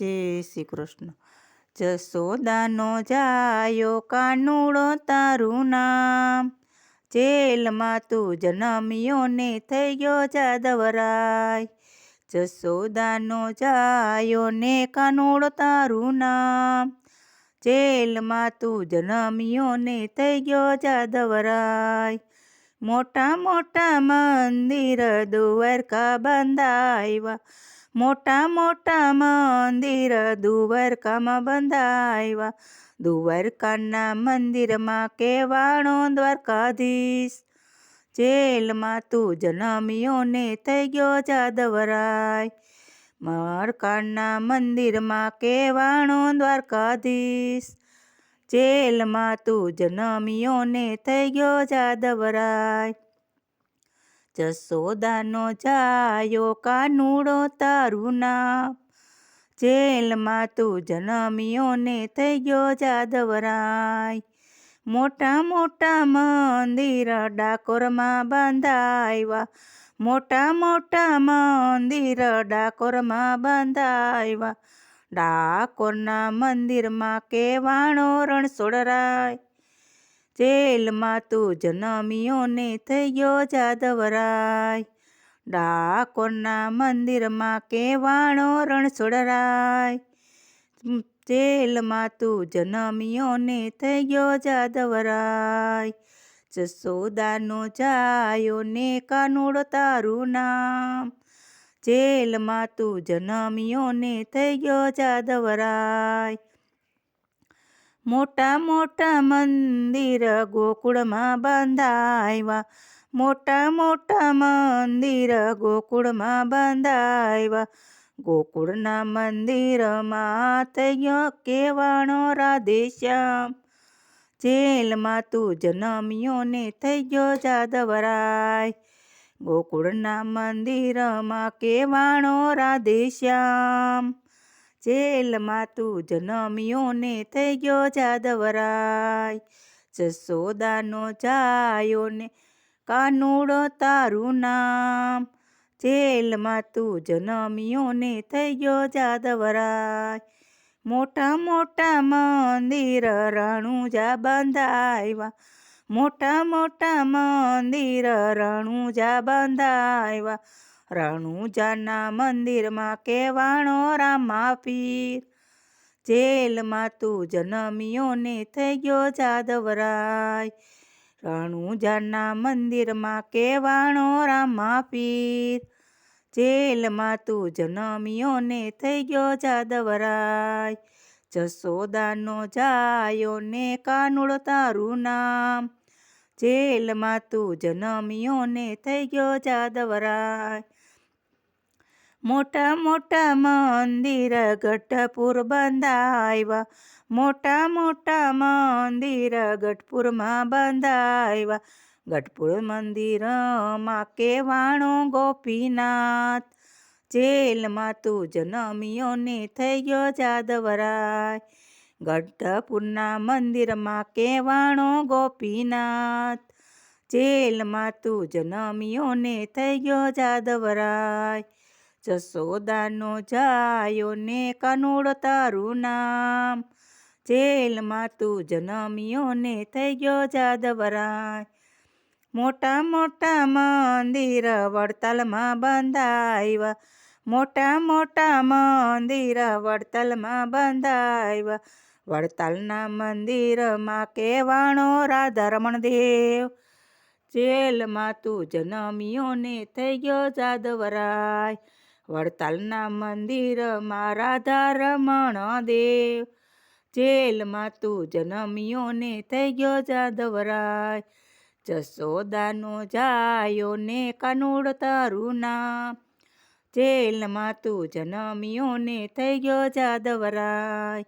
જય શ્રી કૃષ્ણ. જસોદાનો જાયો કાનુડો તારું નામ. જેલમાં તું જન્મ્યો ને થઈ ગયો જાદવરાય. જસોદાનો જાયો ને કાનુડો તારું નામ. જેલમાં તું જન્મ્યો ને થઈ ગયો જાદવરાય. મોટા મોટા મંદિર દ્વારકા બંધાવ્યા મોટા મોટા મંદિર દ્વારકામાં બંધાવ્યા દ્વારકાના મંદિરમાં કેવાણો દ્વારકાધીશ, જેલમાં તું જન્મ્યો ને થઈ ગયો જાદવરાય. મારકાના મંદિરમાં કેવાણો દ્વારકાધીશ, જેલમાં તું જન્મ્યો ને થઈ ગયો જાદવરાય. જસોદાનો જાયો કાનુડો તારું જેલમાં તું જન્મ્યો ને થઈ ગયો જાદવરાય મોટા મોટા મંદિર ડાકોરમાં બાંધાવ્યા મોટા મોટા મંદિર ડાકોરમાં બાંધાવ્યા ડાકોરના મંદિરમાં કેવાણો રણછોડરાય. જેલમાં તું જન્મ્યો ને થઈ ગયો જાદવરાય. ડાકોરના મંદિરમાં કેવાણો રણછોડરાય જેલમાં તું જન્મ્યો ને થઈ ગયો જાદવરાય. જસોદાનો જાયો ને કાનુડો તારું નામ. જેલમાં તું જન્મ્યો ને થઈ ગયો જાદવરાય. મોટા મોટા મંદિર ગોકુળમાં બંધાવ્યા મોટા મોટા મંદિર ગોકુળમાં બંધાવ્યા ગોકુળના મંદિરમાં થયો કેવાણો રાધેશ્યામ જેલમાં તું જન્મ્યો ને થઈ ગયો જાદવરાય. ગોકુળના મંદિરમાં કેવાણો રાધેશ્યામ જેલમાં તું જન્મ્યો થઈ ગયો જાદવરાય. જસોદાનો જાયો ને કાનુડો તારું નામ. જેલમાં તું જન્મ્યો થઈ ગયો જાદવરાય. મોટા મોટા મંદિર રણુજા બંધાવ્યા મોટા મોટા મંદિર રણુજા બંધાવ્યા રણુજાના મંદિરમાં કેવાણો રામા પીર જેલમાં તું જન્મ્યો ને થઈ ગયો જાદવરાય. રણુજાના મંદિરમાં કેવાણો રામા પીર જેલમાં તું જન્મ્યો થઈ ગયો જાદવરાય. જસોદાનો જાયો ને કાનુળ તારું નામ. જેલમાં તું જન્મ્યો થઈ ગયો જાદવરાય. મોટા મોટા મંદિર ગઢપુર બંધાવ્યા મોટા મોટા મંદિર ગઢપુરમાં બંધાવ્યા ગઢપુર મંદિરમાં કેવાણો ગોપીનાથ. જેલમાં તું જન્મ્યો ને થઈ ગયો જાદવરાય. ગઢપુરના મંદિરમાં કેવાણો ગોપીનાથ. જેલમાં તું જન્મ્યો ને થઈ ગયો જાદવરાય. જસોદાનો જાયો ને કનોડ તારું નામ. જેલમાં તું જન્મ્યો ને થઈ ગયો જાદવરાય. મોટા મોટા મંદિર વડતાલમાં બંધાવ્યા મોટા મોટા મંદિર વડતાલમાં બંધાવ્યા વડતાલના મંદિરમાં કેવાણો રાધારમણ દેવ. જેલમાં તું જન્મ્યો ને થઈ ગયો જાદવરાય. વડતાલના મંદિરમાં રાધા રમણ દેવ. જેલમાં તું જન્મ્યો ને થઈ ગયો જાદવરાય જસોદાનો જાયો ને કાનુડ તારું નામ. જેલમાં તું જન્મ્યો ને થઈ ગયો જાદવરાય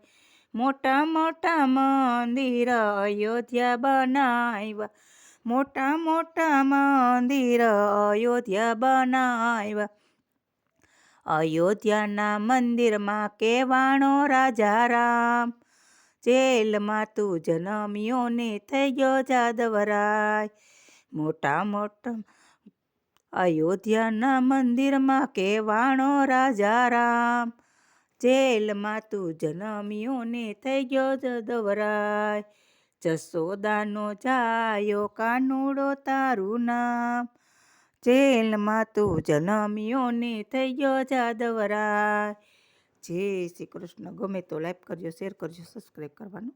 મોટા મોટા મંદિર અયોધ્યા બનાવ્યા મોટા મોટા મંદિર અયોધ્યા બનાવ્યા અયોધ્યાના મંદિરમાં કેવાણો રાજા રામ, જેલમાં તું જન્મ્યો ને થઈ ગયો જાદવરાય. મોટા મોટા અયોધ્યાના મંદિરમાં કેવાણો રાજા રામ, જેલમાં તું જન્મ્યો ને થઈ ગયો જદવરાય. જસોદાનો જાયો કાનુડો તારું નામ જેલમાં તું જન્મ્યો ને થઈ ગયો જાદવરાય. જય શ્રી કૃષ્ણ. ગમે તો લાઈક કરજો શેર કરજો સબસ્ક્રાઈબ કરવાનું.